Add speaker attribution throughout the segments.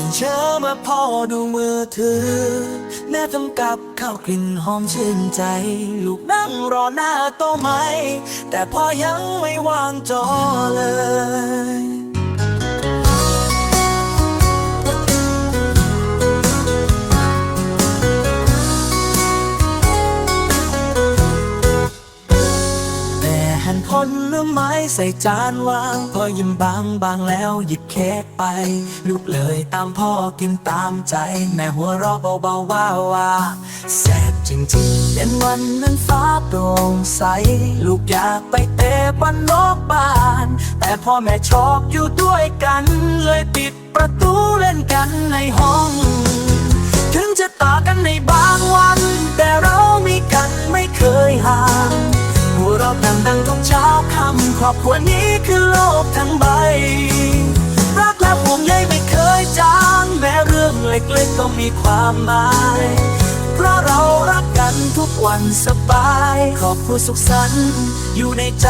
Speaker 1: ตื่นเช้ามาพ่อดูมือถือ แม่ทำกับข้าวกลิ่นหอมชื่นใจ ลูกนั่งรอหน้าโต๊ะไม้แต่พ่อยังไม่วางจอเลย ลไม้ใส่จานวาง พอยิ้มบางบางแล้วหยิบเค้กไป ลูกเลยตามพ่อกินตามใจ แม่หัวเราะเบาๆว่าว่าแซ่บจริงๆเย็นวันนั้นฟ้าโปร่งใส ลูกอยากไปเตะบอลนอกบ้าน แต่พ่อแม่ชอบอยู่ด้วยกัน เลยปิดประตูเล่นกันในห้อง ครอบครัวนี้คือโลกทั้งใบ รักและห่วงใยไม่เคยจางแม้เรื่องเล็กๆก็มีความหมาย เพราะเรารักกันทุกวันสบาย ครอบครัวสุขสันต์อยู่ในใจ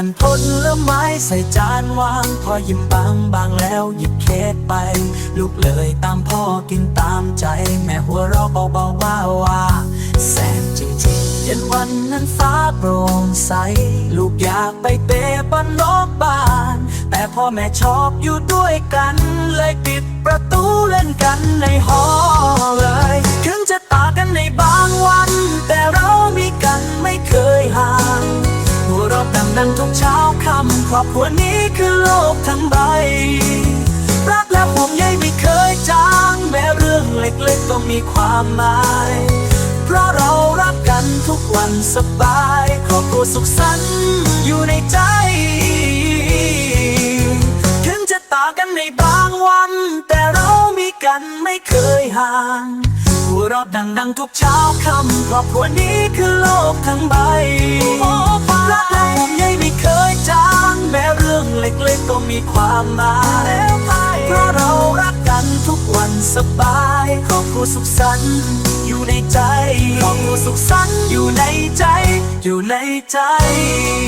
Speaker 1: หั่นผลไม้ใส่จานวาง พอยิ้มบางบางแล้วหยิบเค้กไป ลูกเลยตามพ่อกินตามใจ แม่หัวเราะเบาๆว่าว่าแซ่บจริงๆเย็นวันนั้นฟ้าโปร่งใส ลูกอยากไปเตะบอลนอกบ้าน แต่พ่อแม่ชอบอยู่ด้วยกัน เลยปิดประตูเล่นกันในห้อง วเราะดังทุกเช้าคำครอบครัวนี้คือโลกทั้งใบ รักและห่วงใยไม่เคยจางแม้เรื่องเล็กๆก็มีความหมาย เพราะเรารักกันทุกวันสบายครอบครัวสุขสันต์อยู่ในใจ ถึงจะต่างกันในบางวัน แต่เรามีกันไม่เคยห่างหัวเราะดังๆทุกเช้าคำครอบครัวนี้คือโลกทั้งใบ ความหมายเพราะเรารักกันทุกวันสบายครอบครัวสุขสันต์อยู่ในใจครอบครัวสุขสันต์อยู่ในใจ อยู่ในใจในใจ